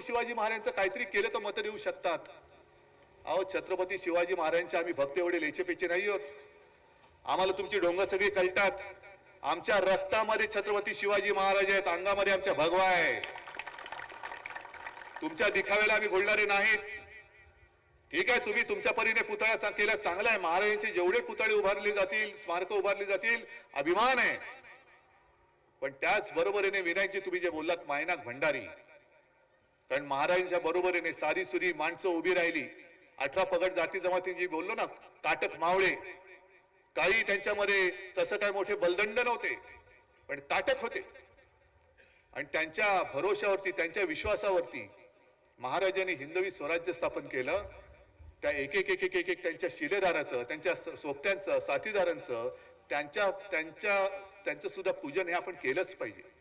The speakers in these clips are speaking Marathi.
छत्रपती शिवाजी महाराजांचं काहीतरी केलं तर मतं देऊ शकतात. अहो छत्रपती शिवाजी महाराजांचे आम्ही भक्त एवढे लेचेपेचे नाही होत आम्हाला तुमची ढोंग सगळी कळतात. आमच्या रक्तामध्ये छत्रपती शिवाजी महाराज आहेत अंगामध्ये आमच्या भगवा आहे. तुमच्या दिखाव्याला आम्ही बोलणारे नाहीत ठीक आहे तुम्ही तुमच्या परीने पुतळा चा- केला चांगला आहे. महाराजांचे जेवढे पुतळे उभारले जातील स्मारक उभारली जातील अभिमान आहे. पण त्याच बरोबरीने विनायकजी तुम्ही जे बोललात मायनाक भंडारी. कारण महाराजांच्या बरोबरीने सारी सुरी माणसं उभी राहिली. अठरा पगड जाती जमातींची बोललो ना काटक मावळे. काही त्यांच्यामध्ये तसं काय मोठे बलदंड नव्हते पण ताटक होते. आणि त्यांच्या भरोशावरती त्यांच्या विश्वासावरती महाराजांनी हिंदवी स्वराज्य स्थापन केलं. त्या एक एक एक एक एक एक त्यांच्या शिलेदाराचं त्यांच्या स- सोबत्यांचं साथीदारांचं त्यांच्या त्यांच्या त्यांचं सुद्धा पूजन हे आपण केलंच पाहिजे.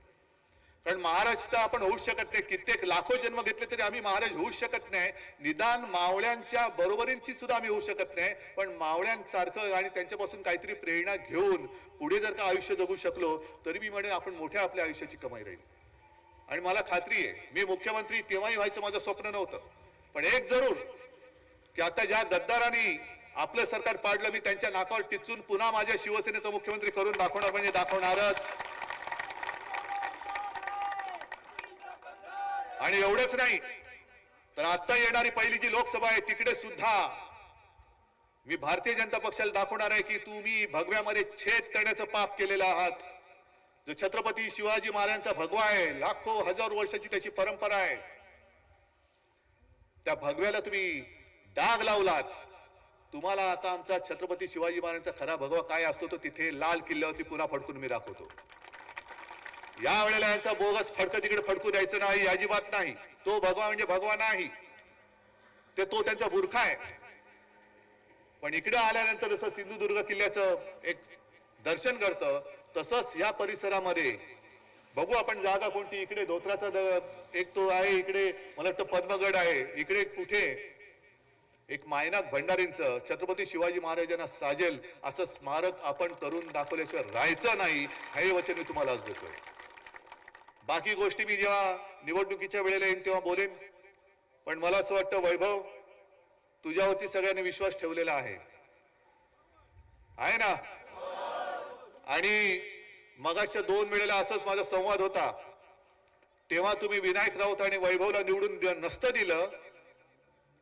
कारण महाराज तर आपण होऊच शकत नाही. कित्येक लाखो जन्म घेतले तरी आम्ही महाराज होऊ शकत नाही. निदान मावळ्यांच्या बरोबरींची सुद्धा आम्ही होऊ शकत नाही. पण मावळ्यांसारखं आणि त्यांच्यापासून काहीतरी प्रेरणा घेऊन पुढे जर का आयुष्य जगू शकलो तरी मी म्हणेन आपण मोठ्या आपल्या आयुष्याची कमाई राहील. आणि मला खात्री आहे मी मुख्यमंत्री तेव्हाही व्हायचं माझं स्वप्न नव्हतं. पण एक जरूर की आता ज्या गद्दारांनी आपलं सरकार पाडलं मी त्यांच्या नाकावर टिचून पुन्हा माझ्या शिवसेनेचा मुख्यमंत्री करून दाखवणार म्हणजे दाखवणारच. आणि एवढंच नाही. तर आता येणारी पहिली जी लोकसभा आहे तिकडे सुद्धा मी भारतीय जनता पक्षाला दाखवणार आहे की तुम्ही भगव्यामध्ये छेद करण्याचं पाप केलेलं आहात. जो छत्रपती शिवाजी महाराजांचा भगवा आहे लाखो हजार वर्षाची त्याची परंपरा आहे. त्या भगव्याला तुम्ही डाग लावलात. तुम्हाला आता आमचा छत्रपती शिवाजी महाराजांचा खरा भगवा काय असतो तो तिथे लाल किल्ल्यावरती पुन्हा फडकून मी दाखवतो. या वेळेला यांचा बोगस फडकं तिकडे फडकू द्यायचं नाही अजिबात नाही. तो भगवा म्हणजे भगवा नाही. ते तो त्यांचा बुरखा आहे. पण इकडे आल्यानंतर जसं सिंधुदुर्ग किल्ल्याचं एक दर्शन करतं तसंच या परिसरामध्ये बघू आपण जागा कोणती. इकडे धोत्राचा एक तो आहे इकडे मला वाटतं पद्मगड आहे. इकडे कुठे? एक मायनाक भंडारींचं छत्रपती शिवाजी महाराजांना साजेल असं स्मारक आपण करून दाखवल्याशिवाय राहायचं नाही हे वचन मी तुम्हाला आज देतोय. बाकी गोष्टी मी जेव्हा निवडणुकीच्या वेळेला येईन तेव्हा बोलेन. पण मला असं वाटतं वैभव तुझ्यावरती सगळ्यांनी विश्वास ठेवलेला आहे. आहे ना? आणि मगाच्या दोन वेळेला असंच माझा संवाद होता. तेव्हा तुम्ही विनायक राऊत आणि वैभवला निवडून नसतं दिलं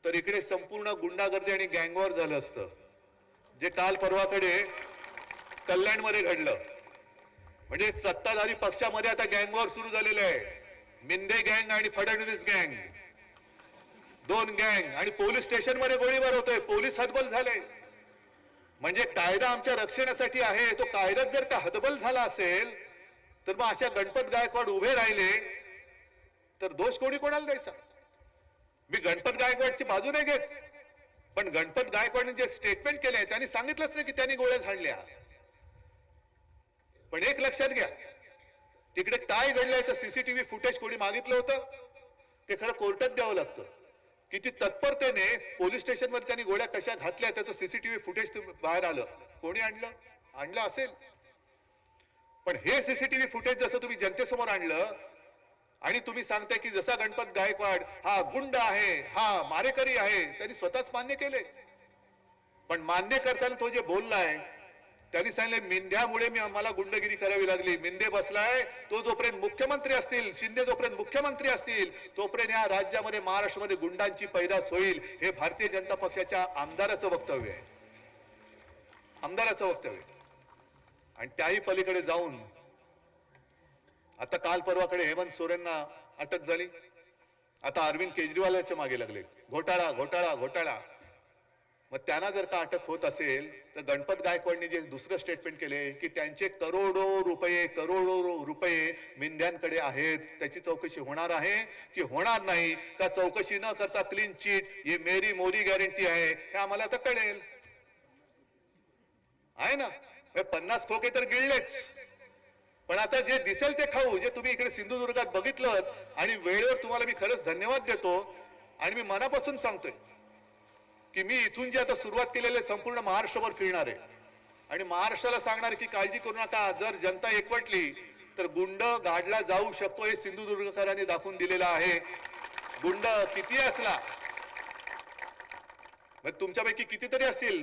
तर इकडे संपूर्ण गुंडागर्दी आणि गँगवॉर झालं असतं. जे काल परवाकडे कल्याणमध्ये घडलं. म्हणजे सत्ताधारी पक्षामध्ये आता गँगवॉर सुरू झालेलं आहे. मिंदे गँग आणि फडणवीस गँग दोन गँग आणि पोलीस स्टेशनमध्ये गोळीबार होतोय. पोलीस हतबल झाले म्हणजे कायदा आमच्या रक्षणासाठी आहे. तो कायद्यात जर का हतबल झाला असेल तर मग अशा गणपत गायकवाड उभे राहिले तर दोष कोणी कोणाला द्यायचा? मी गणपत गायकवाडची बाजू नाही घेत. पण गणपत गायकवाडने जे स्टेटमेंट केले त्यांनी सांगितलंच नाही की त्यांनी गोळ्या झाडल्या. पण एक लक्षात घ्या. तिकडे काय घडल्याचं सीसीटीव्ही फुटेज कोणी मागितलं होतं? ते खरं कोर्टात द्यावं लागतं. किती तत्परतेने पोलीस स्टेशनमध्ये त्यांनी गोळ्या कशा घातल्या त्याचं सीसीटीव्ही फुटेज बाहेर आलं. कोणी आणलं? आणलं असेल. पण हे सीसीटीव्ही फुटेज जसं तुम्ही जनतेसमोर आणलं आणि तुम्ही सांगताय की जसा गणपत गायकवाड हा गुंड आहे हा मारेकरी आहे त्यांनी स्वतःच मान्य केले. पण मान्य करताना तो जे बोललाय त्यांनी सांगितले मेंढ्यामुळे मी आम्हाला गुंडगिरी करावी लागली. मेंढे बसलाय तो जोपर्यंत मुख्यमंत्री असतील शिंदे जोपर्यंत मुख्यमंत्री असतील तोपर्यंत या राज्यामध्ये महाराष्ट्रामध्ये गुंडांची पैदास होईल हे भारतीय जनता पक्षाच्या आमदाराचं वक्तव्य आहे. आमदाराचं वक्तव्य आणि त्याही पलीकडे जाऊन आता काल परवाकडे हेमंत सोरेनना अटक झाली. आता अरविंद केजरीवालाच्या मागे लागले घोटाळा घोटाळा घोटाळा. मग त्यांना जर का अटक होत असेल तर गणपत गायकवाडने जे दुसरं स्टेटमेंट केले की त्यांचे करोडो रुपये करोडो रुपये मेंढ्यांकडे आहेत. त्याची चौकशी होणार आहे की होणार नाही? का चौकशी न करता क्लीन चिट ही मेरी मोरी गॅरंटी आहे? हे आम्हाला आता कळेल. आहे ना? पन्नास खोके तर गिळलेच. पण आता जे दिसेल ते खाऊ जे तुम्ही इकडे सिंधुदुर्गात बघितलं आणि वेळेवर तुम्हाला मी खरंच धन्यवाद देतो. आणि मी मनापासून सांगतोय की मी इथून जे आता सुरुवात केलेली संपूर्ण महाराष्ट्रभर फिरणार आहे. आणि महाराष्ट्राला सांगणार की काळजी करू नका जर जनता एकवटली तर गुंड गाडला जाऊ शकतो हे सिंधुदुर्गकरांनी दाखवून दिलेलं आहे. गुंड किती असला? मग तुमच्यापैकी कितीतरी असतील?